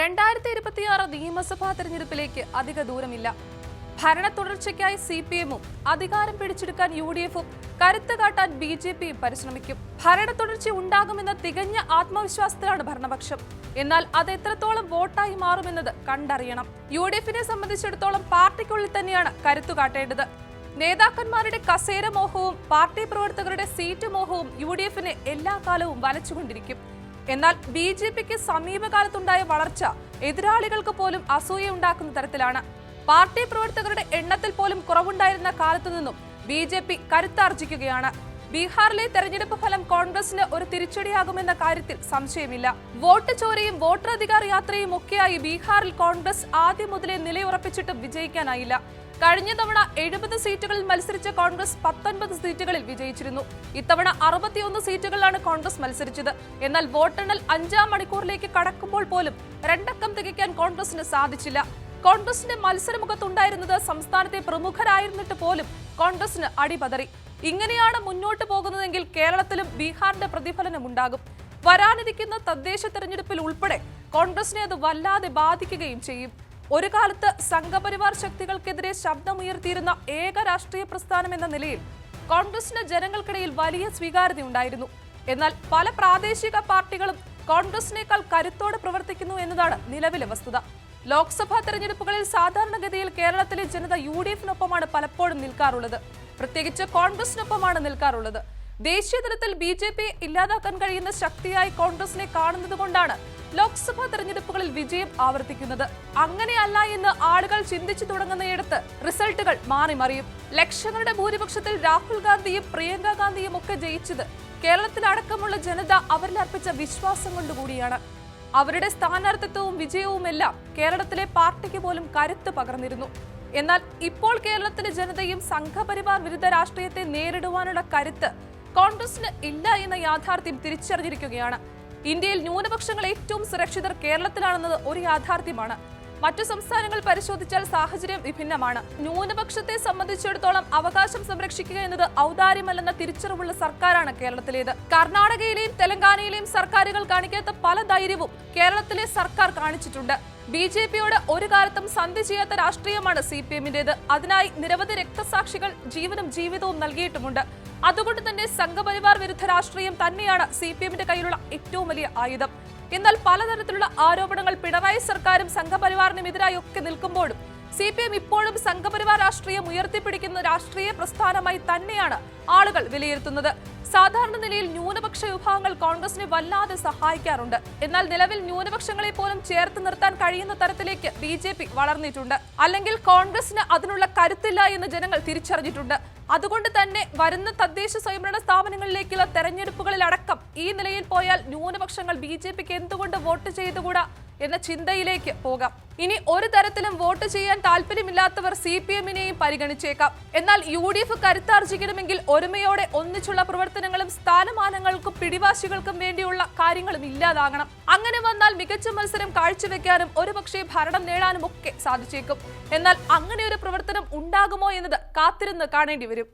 രണ്ടായിരത്തി ഇരുപത്തിയാറ് നിയമസഭാ തെരഞ്ഞെടുപ്പിലേക്ക് അധിക ദൂരമില്ല. ഭരണ തുടർച്ചയ്ക്കായി സി പി എമ്മും അധികാരം പിടിച്ചെടുക്കാൻ യു ഡി എഫും കരുത്ത് കാട്ടാൻ ബി ജെ പിയും പരിശ്രമിക്കും. ഭരണ തുടർച്ച ഉണ്ടാകുമെന്ന തികഞ്ഞ ആത്മവിശ്വാസത്തിലാണ് ഭരണപക്ഷം. എന്നാൽ അത് എത്രത്തോളം വോട്ടായി മാറുമെന്നത് കണ്ടറിയണം. യു ഡി എഫിനെ സംബന്ധിച്ചിടത്തോളം പാർട്ടിക്കുള്ളിൽ തന്നെയാണ് കരുത്തു കാട്ടേണ്ടത്. നേതാക്കന്മാരുടെ കസേര മോഹവും പാർട്ടി പ്രവർത്തകരുടെ സീറ്റ് മോഹവും യു ഡി എഫിനെ എല്ലാ കാലവും വലച്ചുകൊണ്ടിരിക്കും. എന്നാൽ ബി ജെ പിക്ക് സമീപകാലത്തുണ്ടായ വളർച്ച എതിരാളികൾക്ക് പോലും അസൂയയുണ്ടാക്കുന്ന തരത്തിലാണ്. പാർട്ടി പ്രവർത്തകരുടെ എണ്ണത്തിൽ പോലും കുറവുണ്ടായിരുന്ന കാലത്തു നിന്നും ബി ജെ പി കരുത്താർജിക്കുകയാണ്. ബീഹാറിലെ തെരഞ്ഞെടുപ്പ് ഫലം കോൺഗ്രസിന് ഒരു തിരിച്ചടിയാകുമെന്ന കാര്യത്തിൽ സംശയമില്ല. വോട്ട് ചോരയും വോട്ടറധികാർ യാത്രയും ഒക്കെയായി ബീഹാറിൽ കോൺഗ്രസ് ആദ്യം മുതലേ നിലയുറപ്പിച്ചിട്ടും വിജയിക്കാനായില്ല. കഴിഞ്ഞ തവണ എഴുപത് സീറ്റുകളിൽ മത്സരിച്ച കോൺഗ്രസ് പത്തൊൻപത് സീറ്റുകളിൽ വിജയിച്ചിരുന്നു. ഇത്തവണ അറുപത്തിയൊന്ന് സീറ്റുകളിലാണ് കോൺഗ്രസ് മത്സരിച്ചത്. എന്നാൽ വോട്ടെണ്ണൽ അഞ്ചാം മണിക്കൂറിലേക്ക് കടക്കുമ്പോൾ പോലും രണ്ടക്കം തികയ്ക്കാൻ കോൺഗ്രസിന് സാധിച്ചില്ല. കോൺഗ്രസിന്റെ മത്സരമുഖത്തുണ്ടായിരുന്നത് സംസ്ഥാനത്തെ പ്രമുഖരായിരുന്നിട്ട് പോലും കോൺഗ്രസിന് അടിപതറി. ഇങ്ങനെയാണ് മുന്നോട്ട് പോകുന്നതെങ്കിൽ കേരളത്തിലും ബീഹാറിന്റെ പ്രതിഫലനം ഉണ്ടാകും. വരാനിരിക്കുന്ന തദ്ദേശ തെരഞ്ഞെടുപ്പിൽ ഉൾപ്പെടെ കോൺഗ്രസിനെ അത് വല്ലാതെ ബാധിക്കുകയും ചെയ്യും. ഒരു കാലത്ത് സംഘപരിവാർ ശക്തികൾക്കെതിരെ ശബ്ദമുയർത്തിയിരുന്ന ഏക രാഷ്ട്രീയ പ്രസ്ഥാനം എന്ന നിലയിൽ കോൺഗ്രസിന് ജനങ്ങൾക്കിടയിൽ വലിയ സ്വീകാര്യത ഉണ്ടായിരുന്നു. എന്നാൽ പല പ്രാദേശിക പാർട്ടികളും കോൺഗ്രസിനേക്കാൾ കരുത്തോടെ പ്രവർത്തിക്കുന്നു എന്നതാണ് നിലവിലെ വസ്തുത. ലോക്സഭാ തെരഞ്ഞെടുപ്പുകളിൽ സാധാരണഗതിയിൽ കേരളത്തിലെ ജനത യു ഡി എഫിനൊപ്പമാണ് പലപ്പോഴും നിൽക്കാറുള്ളത്. പ്രത്യേകിച്ച് കോൺഗ്രസിനൊപ്പമാണ് നിൽക്കാറുള്ളത്. ദേശീയ തലത്തിൽ ബി ജെ പി ഇല്ലാതാക്കാൻ കഴിയുന്ന ശക്തിയായി കോൺഗ്രസിനെ കാണുന്നത് കൊണ്ടാണ് ലോക്സഭാ തെരഞ്ഞെടുപ്പുകളിൽ വിജയം ആവർത്തിക്കുന്നത്. അങ്ങനെയല്ല എന്ന് ആളുകൾ ചിന്തിച്ചു തുടങ്ങുന്നയിടത്ത് റിസൾട്ടുകൾ മാറിമറിയും ലക്ഷങ്ങളുടെ ഭൂരിപക്ഷത്തിൽ രാഹുൽ ഗാന്ധിയും പ്രിയങ്ക ഗാന്ധിയും ഒക്കെ ജയിച്ചത് കേരളത്തിലടക്കമുള്ള ജനത അവരിൽ അർപ്പിച്ച വിശ്വാസം കൊണ്ടുകൂടിയാണ്. അവരുടെ സ്ഥാനാർത്ഥിത്വവും വിജയവുമെല്ലാം കേരളത്തിലെ പാർട്ടിക്ക് പോലും കരുത്ത് പകർന്നിരുന്നു. എന്നാൽ ഇപ്പോൾ കേരളത്തിലെ ജനതയും സംഘപരിവാർ വിരുദ്ധ രാഷ്ട്രീയത്തെ നേരിടുവാനുള്ള കരുത്ത് കോൺഗ്രസിന് ഇല്ല എന്ന യാഥാർത്ഥ്യം തിരിച്ചറിഞ്ഞിരിക്കുകയാണ്. ഇന്ത്യയിൽ ന്യൂനപക്ഷങ്ങൾ ഏറ്റവും സുരക്ഷിതർ കേരളത്തിലാണെന്നത് ഒരു യാഥാർത്ഥ്യമാണ്. മറ്റു സംസ്ഥാനങ്ങൾ പരിശോധിച്ചാൽ സാഹചര്യം വിഭിന്നമാണ്. ന്യൂനപക്ഷത്തെ സംബന്ധിച്ചിടത്തോളം അവകാശം സംരക്ഷിക്കുക എന്നത് ഔദാര്യമല്ലെന്ന തിരിച്ചറിവുള്ള സർക്കാരാണ് കേരളത്തിലേത്. കർണാടകയിലെയും തെലങ്കാനയിലെയും സർക്കാരുകൾ കാണിക്കാത്ത പല ധൈര്യവും കേരളത്തിലെ സർക്കാർ കാണിച്ചിട്ടുണ്ട്. ബി ജെ പിയോട് ഒരു കാലത്തും സന്ധി ചെയ്യാത്ത രാഷ്ട്രീയമാണ് സി പി എമ്മിന്റേത്. അതിനായി നിരവധി രക്തസാക്ഷികൾ ജീവനും ജീവിതവും നൽകിയിട്ടുമുണ്ട്. അതുകൊണ്ട് തന്നെ സംഘപരിവാർ വിരുദ്ധ രാഷ്ട്രീയം തന്നെയാണ് സി പി എമ്മിന്റെ കയ്യിലുള്ള ഏറ്റവും വലിയ ആയുധം. എന്നാൽ പലതരത്തിലുള്ള ആരോപണങ്ങൾ പിണറായി സർക്കാരും സംഘപരിവാറിനും എതിരായി ഒക്കെ നിൽക്കുമ്പോഴും സി പി എം ഇപ്പോഴും സംഘപരിവാർ രാഷ്ട്രീയം ഉയർത്തിപ്പിടിക്കുന്ന രാഷ്ട്രീയ പ്രസ്ഥാനമായി തന്നെയാണ് ആളുകൾ വിലയിരുത്തുന്നത്. സാധാരണ നിലയിൽ ന്യൂനപക്ഷ വിഭാഗങ്ങൾ കോൺഗ്രസിനെ വല്ലാതെ സഹായിക്കാറുണ്ട്. എന്നാൽ നിലവിൽ ന്യൂനപക്ഷങ്ങളെ പോലും ചേർത്ത് നിർത്താൻ കഴിയുന്ന തരത്തിലേക്ക് ബി ജെ പി വളർന്നിട്ടുണ്ട്. അല്ലെങ്കിൽ കോൺഗ്രസിന് അതിനുള്ള കരുത്തില്ല എന്ന് ജനങ്ങൾ തിരിച്ചറിഞ്ഞിട്ടുണ്ട്. അതുകൊണ്ട് തന്നെ വരുന്ന തദ്ദേശ സ്വയംഭരണ സ്ഥാപനങ്ങളിലേക്കുള്ള തെരഞ്ഞെടുപ്പുകളിലടക്കം ഈ നിലയിൽ പോയാൽ ന്യൂനപക്ഷങ്ങൾ ബി ജെ പിക്ക് എന്തുകൊണ്ട് വോട്ട് ചെയ്തുകൂടാ? എന്ന ചിന്തയിലേക്ക് പോകാം. ഇനി ഒരു തരത്തിലും വോട്ട് ചെയ്യാൻ താല്പര്യമില്ലാത്തവർ സി പി എമ്മിനെയും പരിഗണിച്ചേക്കാം. എന്നാൽ യു ഡി എഫ് കരുത്താർജിക്കണമെങ്കിൽ ഒരുമയോടെ ഒന്നിച്ചുള്ള പ്രവർത്തനങ്ങളും സ്ഥാനമാനങ്ങൾക്കും പിടിവാശികൾക്കും വേണ്ടിയുള്ള കാര്യങ്ങളും ഇല്ലാതാകണം. അങ്ങനെ വന്നാൽ മികച്ച മത്സരം കാഴ്ചവെക്കാനും ഒരുപക്ഷെ ഭരണം നേടാനും ഒക്കെ സാധിച്ചേക്കും. എന്നാൽ അങ്ങനെ ഒരു പ്രവർത്തനം ഉണ്ടാകുമോ എന്നത് കാത്തിരുന്ന് കാണേണ്ടി വരും.